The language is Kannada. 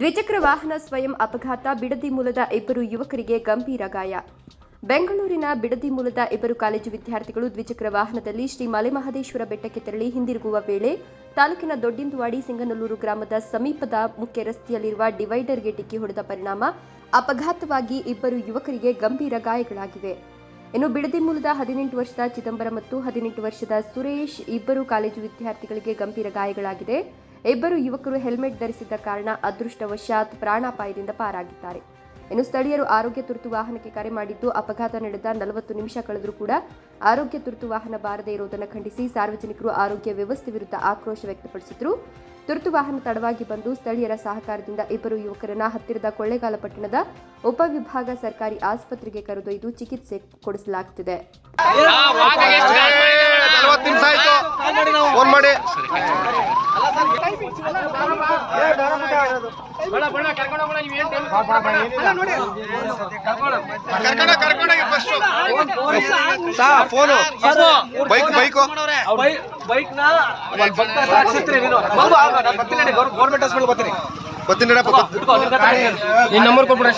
ದ್ವಿಚಕ್ರ ವಾಹನ ಸ್ವಯಂ ಅಪಘಾತ, ಬಿಡದಿ ಮೂಲದ ಇಬ್ಬರು ಯುವಕರಿಗೆ ಗಂಭೀರ ಗಾಯ. ಬೆಂಗಳೂರಿನ ಬಿಡದಿ ಮೂಲದ ಇಬ್ಬರು ಕಾಲೇಜು ವಿದ್ಯಾರ್ಥಿಗಳು ದ್ವಿಚಕ್ರ ವಾಹನದಲ್ಲಿ ಶ್ರೀ ಮಲೆಮಹದೇಶ್ವರ ಬೆಟ್ಟಕ್ಕೆ ತೆರಳಿ ಹಿಂದಿರುಗುವ ವೇಳೆ ತಾಲೂಕಿನ ದೊಡ್ಡಿಂದುವಾಡಿ ಸಿಂಗನಲ್ಲೂರು ಗ್ರಾಮದ ಸಮೀಪದ ಮುಖ್ಯ ರಸ್ತೆಯಲ್ಲಿರುವ ಡಿವೈಡರ್ಗೆ ಡಿಕ್ಕಿ ಹೊಡೆದ ಪರಿಣಾಮ ಅಪಘಾತವಾಗಿ ಇಬ್ಬರು ಯುವಕರಿಗೆ ಗಂಭೀರ ಗಾಯಗಳಾಗಿವೆ. ಇನ್ನು ಬಿಡದಿ ಮೂಲದ ಹದಿನೆಂಟು ವರ್ಷದ ಚಿದಂಬರ ಮತ್ತು ಹದಿನೆಂಟು ವರ್ಷದ ಸುರೇಶ್ ಇಬ್ಬರು ಕಾಲೇಜು ವಿದ್ಯಾರ್ಥಿಗಳಿಗೆ ಗಂಭೀರ ಗಾಯಗಳಾಗಿದೆ ಇಬ್ಬರು ಯುವಕರು ಹೆಲ್ಮೆಟ್ ಧರಿಸಿದ್ದ ಕಾರಣ ಅದೃಷ್ಟವಶಾತ್ ಪ್ರಾಣಾಪಾಯದಿಂದ ಪಾರಾಗಿದ್ದಾರೆ. ಇನ್ನು ಸ್ಥಳೀಯರು ಆರೋಗ್ಯ ತುರ್ತು ವಾಹನಕ್ಕೆ ಕರೆ ಮಾಡಿದ್ದು ಅಪಘಾತ ನಡೆದ ನಲವತ್ತು ನಿಮಿಷ ಕಳೆದರೂ ಕೂಡ ಆರೋಗ್ಯ ತುರ್ತು ವಾಹನ ಬಾರದೇ ಇರುವುದನ್ನು ಖಂಡಿಸಿ ಸಾರ್ವಜನಿಕರು ಆರೋಗ್ಯ ವ್ಯವಸ್ಥೆ ವಿರುದ್ಧ ಆಕ್ರೋಶ ವ್ಯಕ್ತಪಡಿಸಿದರು. ತುರ್ತು ವಾಹನ ತಡವಾಗಿ ಬಂದು ಸ್ಥಳೀಯರ ಸಹಕಾರದಿಂದ ಇಬ್ಬರು ಯುವಕರನ್ನ ಹತ್ತಿರದ ಕೊಳ್ಳೇಗಾಲ ಪಟ್ಟಣದ ಉಪವಿಭಾಗ ಸರ್ಕಾರಿ ಆಸ್ಪತ್ರೆಗೆ ಕರೆದೊಯ್ದು ಚಿಕಿತ್ಸೆ ಕೊಡಿಸಲಾಗುತ್ತಿದೆ ನಲವತ್ತು ನಿಮಿಷ ಆಯ್ತು. ಫೋನ್ ಮಾಡಿ. ಬೈಕ್ ಬೈಕ್ ಬೈಕ್ನ ಗೌರ್ಮೆಂಟ್ ಹಾಸ್ಪಿಟಲ್ ಬರ್ತೀನಿ ಬರ್ತೀನಿ ನಡಪ್ಪ ಬರ್ತೀನಿ. ಇಟ್ಕೋ, ನಿನ್ ಹತ್ರ ಇದೆ. ನಿನ್ ನಂಬರ್ ಕೊಟ್ಬಿಡ